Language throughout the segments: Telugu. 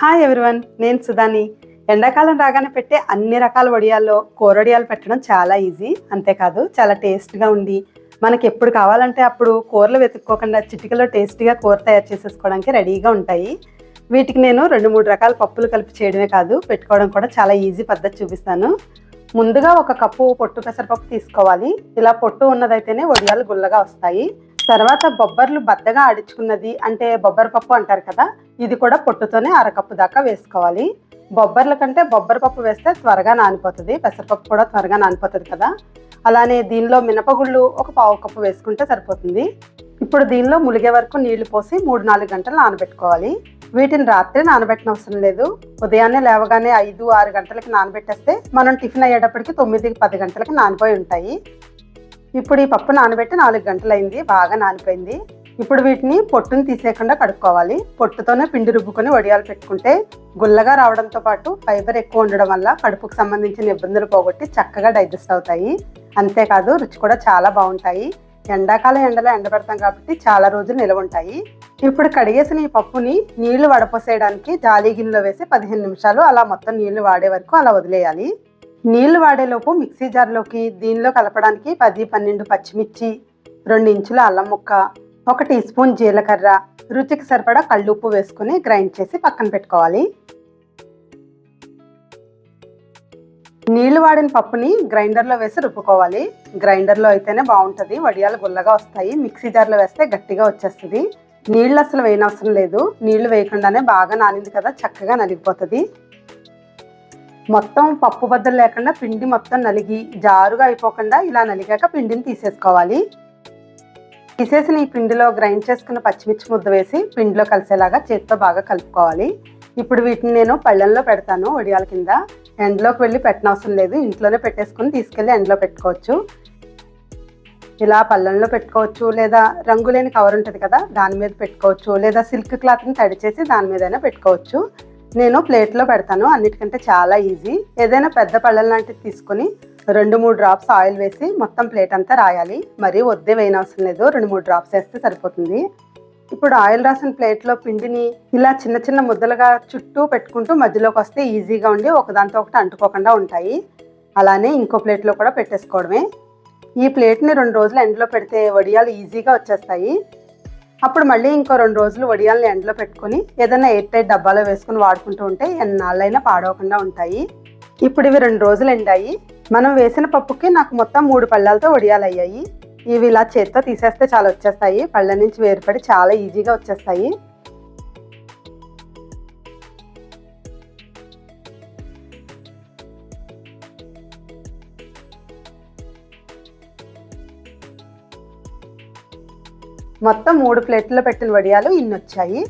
హాయ్ ఎవరివన్ నేను సుధాని. ఎండాకాలం రాగానే పెట్టే అన్ని రకాల వడియాల్లో కూరడియాలు పెట్టడం చాలా ఈజీ అంతేకాదు చాలా టేస్ట్గా ఉండి మనకి ఎప్పుడు కావాలంటే అప్పుడు కూరలు వెతుక్కోకుండా చిటికలో టేస్టీగా కూర తయారు చేసేసుకోవడానికి రెడీగా ఉంటాయి. వీటికి నేను రెండు మూడు రకాల పప్పులు కలిపి చేయడమే కాదు పెట్టుకోవడం కూడా చాలా ఈజీ పద్ధతి చూపిస్తాను. ముందుగా ఒక కప్పు పొట్టు పెసరపప్పు తీసుకోవాలి. ఇలా పొట్టు ఉన్నదైతేనే వడియాలు గుల్లగా వస్తాయి. తర్వాత బొబ్బర్లు బద్దగా ఆడించుకున్నది అంటే బొబ్బరి పప్పు అంటారు కదా ఇది కూడా పొట్టుతోనే అరకప్పు దాకా వేసుకోవాలి. బొబ్బర్ల కంటే బొబ్బరి పప్పు వేస్తే త్వరగా నానిపోతుంది. పెసరపప్పు కూడా త్వరగా నానిపోతుంది కదా. అలానే దీనిలో మినపగుళ్ళు ఒక పావు కప్పు వేసుకుంటే సరిపోతుంది. ఇప్పుడు దీనిలో ములిగే వరకు నీళ్ళు పోసి మూడు నాలుగు గంటలు నానబెట్టుకోవాలి. వీటిని రాత్రి నానబెట్టిన అవసరం లేదు. ఉదయాన్నే లేవగానే ఐదు ఆరు గంటలకి నానబెట్టేస్తే మనం టిఫిన్ అయ్యేటప్పటికి తొమ్మిది పది గంటలకి నానిపోయి ఉంటాయి. ఇప్పుడు ఈ పప్పు నానబెట్టి నాలుగు గంటలైంది. బాగా నానిపోయింది. ఇప్పుడు వీటిని పొట్టుని తీసేయకుండా కడుక్కోవాలి. పొట్టుతోనే పిండి రుబ్బుకొని వడియాలు పెట్టుకుంటే గుల్లగా రావడంతో పాటు ఫైబర్ ఎక్కువ ఉండడం వల్ల కడుపుకు సంబంధించిన ఇబ్బందులు పోగొట్టి చక్కగా డైజెస్ట్ అవుతాయి. అంతేకాదు రుచి కూడా చాలా బాగుంటాయి. ఎండాకాలం ఎండలో ఎండబెడతాం కాబట్టి చాలా రోజులు నిలవ ఉంటాయి. ఇప్పుడు కడిగేసిన ఈ పప్పుని నీళ్ళు వడపోసేయడానికి జాలీ గిన్నెలో వేసి పదిహేను నిమిషాలు అలా మొత్తం నీళ్ళు వాడే వరకు అలా వదిలేయాలి. నీళ్ళు వాడేలోపు మిక్సీ జార్లోకి దీనిలో కలపడానికి పది పన్నెండు పచ్చిమిర్చి రెండు ఇంచుల అల్లం ముక్క ఒక టీ స్పూన్ జీలకర్ర రుచికి సరిపడా కళ్ళుప్పు వేసుకుని గ్రైండ్ చేసి పక్కన పెట్టుకోవాలి. నీళ్ళు వాడిన పప్పుని గ్రైండర్లో వేసి రుబ్బుకోవాలి. గ్రైండర్లో అయితేనే బాగుంటుంది. వడియాలు గుల్లగా వస్తాయి. మిక్సీ జార్లో వేస్తే గట్టిగా వచ్చేస్తుంది. నీళ్ళు అసలు వేయనవసరం లేదు. నీళ్ళు వేయకుండానే బాగా నానింది కదా చక్కగా నలిగిపోతుంది. మొత్తం పప్పు బద్దలు లేకుండా పిండి మొత్తం నలిగి జారుగా అయిపోకుండా ఇలా నలిగాక పిండిని తీసేసుకోవాలి. తీసేసిన ఈ పిండిలో గ్రైండ్ చేసుకున్న పచ్చిమిర్చి ముద్ద వేసి పిండిలో కలిసేలాగా చేతితో బాగా కలుపుకోవాలి. ఇప్పుడు వీటిని నేను పళ్ళెంలో పెడతాను వడియాల కింద. ఎండలోకి వెళ్ళి పెట్టనవసరం లేదు. ఇంట్లోనే పెట్టేసుకుని తీసుకెళ్ళి ఎండలో పెట్టుకోవచ్చు. ఇలా పళ్ళెంలో పెట్టుకోవచ్చు. లేదా రంగు లేని కవర్ ఉంటుంది కదా దాని మీద పెట్టుకోవచ్చు. లేదా సిల్క్ క్లాత్ని తడి చేసి దాని మీదైనా పెట్టుకోవచ్చు. నేను ప్లేట్లో పెడతాను. అన్నిటికంటే చాలా ఈజీ. ఏదైనా పెద్ద పళ్ళెం లాంటిది తీసుకొని రెండు మూడు డ్రాప్స్ ఆయిల్ వేసి మొత్తం ప్లేట్ అంతా రాయాలి. మరీ వద్దే వేయనవసరం లేదు. రెండు మూడు డ్రాప్స్ వేస్తే సరిపోతుంది. ఇప్పుడు ఆయిల్ రాసిన ప్లేట్లో పిండిని ఇలా చిన్న చిన్న ముద్దలుగా చుట్టూ పెట్టుకుంటూ మధ్యలోకి వస్తే ఈజీగా ఉండి ఒకదాంతో ఒకటి అంటుకోకుండా ఉంటాయి. అలానే ఇంకో ప్లేట్లో కూడా పెట్టేసుకోవడమే. ఈ ప్లేట్ని రెండు రోజులు ఎండలో పెడితే వడియాలు ఈజీగా వచ్చేస్తాయి. అప్పుడు మళ్ళీ ఇంకో రెండు రోజులు వడియాలని ఎండలో పెట్టుకొని ఏదైనా ఎయిర్ టైట్ డబ్బాలో వేసుకుని వాడుకుంటూ ఉంటే ఎన్నాళ్ళైనా పాడవకుండా ఉంటాయి. ఇప్పుడు ఇవి రెండు రోజులు ఎండాయి. మనం వేసిన పప్పుకి నాకు మొత్తం మూడు పళ్ళాలతో వడియాలు అయ్యాయి ఇవి ఇలా చేత్తో తీసేస్తే చాలా వచ్చేస్తాయి. పళ్ళ నుంచి వేరుపడి చాలా ఈజీగా వచ్చేస్తాయి. మొత్తం మూడు ప్లేట్లో పెట్టిన వడియాలు ఇన్ని వచ్చాయి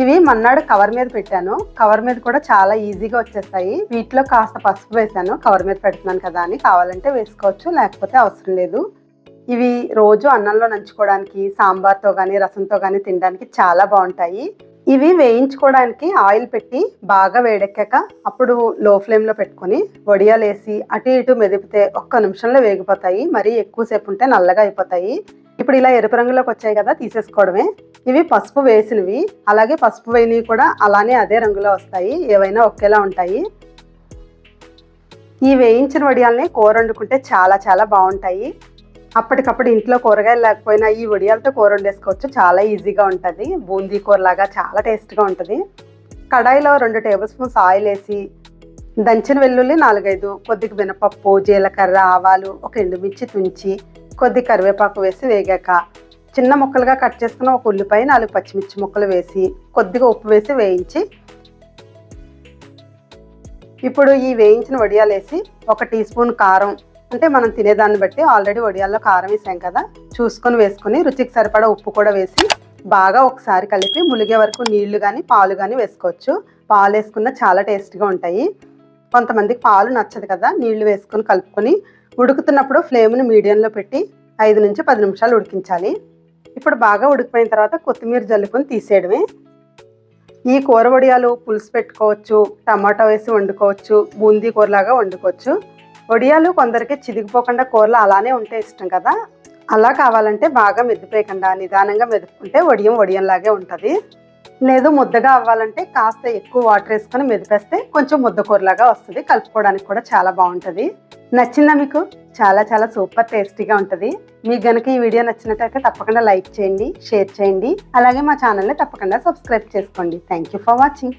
ఇవి మన్నాడు కవర్ మీద పెట్టాను. కవర్ మీద కూడా చాలా ఈజీగా వచ్చేస్తాయి. వీటిలో కాస్త పసుపు వేసాను. కవర్ మీద పెడుతున్నాను కదా అని. కావాలంటే వేసుకోవచ్చు లేకపోతే అవసరం లేదు. ఇవి రోజు అన్నంలో నంచుకోవడానికి సాంబార్తో కానీ రసంతో కానీ తినడానికి చాలా బాగుంటాయి. ఇవి వేయించుకోవడానికి ఆయిల్ పెట్టి బాగా వేడెక్కాక అప్పుడు లో ఫ్లేమ్లో పెట్టుకొని వడియాలు వేసి అటు ఇటు మెదిపితే ఒక్క నిమిషంలో వేగిపోతాయి. మరీ ఎక్కువసేపు ఉంటే నల్లగా అయిపోతాయి. ఇప్పుడు ఇలా ఎరుపు రంగులోకి వచ్చాయి కదా తీసేసుకోవడమే. ఇవి పసుపు వేసినవి అలాగే పసుపు వేయనివి కూడా అలానే అదే రంగులో వస్తాయి ఏవైనా ఒకేలా ఉంటాయి. ఈ వేయించిన వడియాల్ని కూర వండుకుంటే చాలా చాలా బాగుంటాయి. అప్పటికప్పుడు ఇంట్లో కూరగాయలు లేకపోయినా ఈ వడియాలతో కూర వండేసుకోవచ్చు చాలా ఈజీగా ఉంటుంది. బూందీ కూరలాగా చాలా టేస్ట్గా ఉంటుంది. కడాయిలో రెండు టేబుల్ స్పూన్స్ ఆయిల్ వేసి దంచిన వెల్లుల్లి నాలుగైదు కొద్దిగా మినపప్పు జీలకర్ర ఆవాలు ఒక ఎండుమిర్చి తుంచి కొద్ది కరివేపాకు వేసి వేగాక చిన్న ముక్కలుగా కట్ చేసుకున్న ఒక ఉల్లిపాయ నాలుగు పచ్చిమిర్చి ముక్కలు వేసి కొద్దిగా ఉప్పు వేసి వేయించి ఇప్పుడు ఈ వేయించిన వడియాలు వేసి ఒక టీ స్పూన్ కారం అంటే మనం తినేదాన్ని బట్టి ఆల్రెడీ వడియాల్లో కారం వేసాం కదా చూసుకొని వేసుకొని రుచికి సరిపడా ఉప్పు కూడా వేసి బాగా ఒకసారి కలిపి ములిగే వరకు నీళ్ళు కానీ పాలు కానీ వేసుకోవచ్చు. పాలు వేసుకున్న చాలా టేస్ట్గా ఉంటాయి. కొంతమందికి పాలు నచ్చదు కదా నీళ్ళు వేసుకొని కలుపుకొని ఉడుకుతున్నప్పుడు ఫ్లేమ్ని మీడియంలో పెట్టి ఐదు నుంచి పది నిమిషాలు ఉడికించాలి. ఇప్పుడు బాగా ఉడికిపోయిన తర్వాత కొత్తిమీర జల్లుకొని తీసేయడమే. ఈ కూర వడియాలు పులుసు పెట్టుకోవచ్చు టమాటా వేసి వండుకోవచ్చు బూందీ కూరలాగా వండుకోవచ్చు. వడియాలు కొందరికి చిదిగిపోకుండా కూరలు అలానే ఉంటే ఇష్టం కదా. అలా కావాలంటే బాగా మెదిపేయకుండా నిదానంగా మెదుపుకుంటే వడియం వడియంలాగే ఉంటుంది. లేదు ముద్దగా అవ్వాలంటే కాస్త ఎక్కువ వాటర్ వేసుకొని మెదిపేస్తే కొంచెం ముద్ద కూరలాగా వస్తుంది. కలుపుకోవడానికి కూడా చాలా బాగుంటుంది. నచ్చిందా మీకు? చాలా చాలా సూపర్ టేస్టీగా ఉంటుంది. మీకు గనుక ఈ వీడియో నచ్చినట్లయితే తప్పకుండా లైక్ చేయండి షేర్ చేయండి. అలాగే మా ఛానల్ని తప్పకుండా సబ్స్క్రైబ్ చేసుకోండి. Thank you for watching.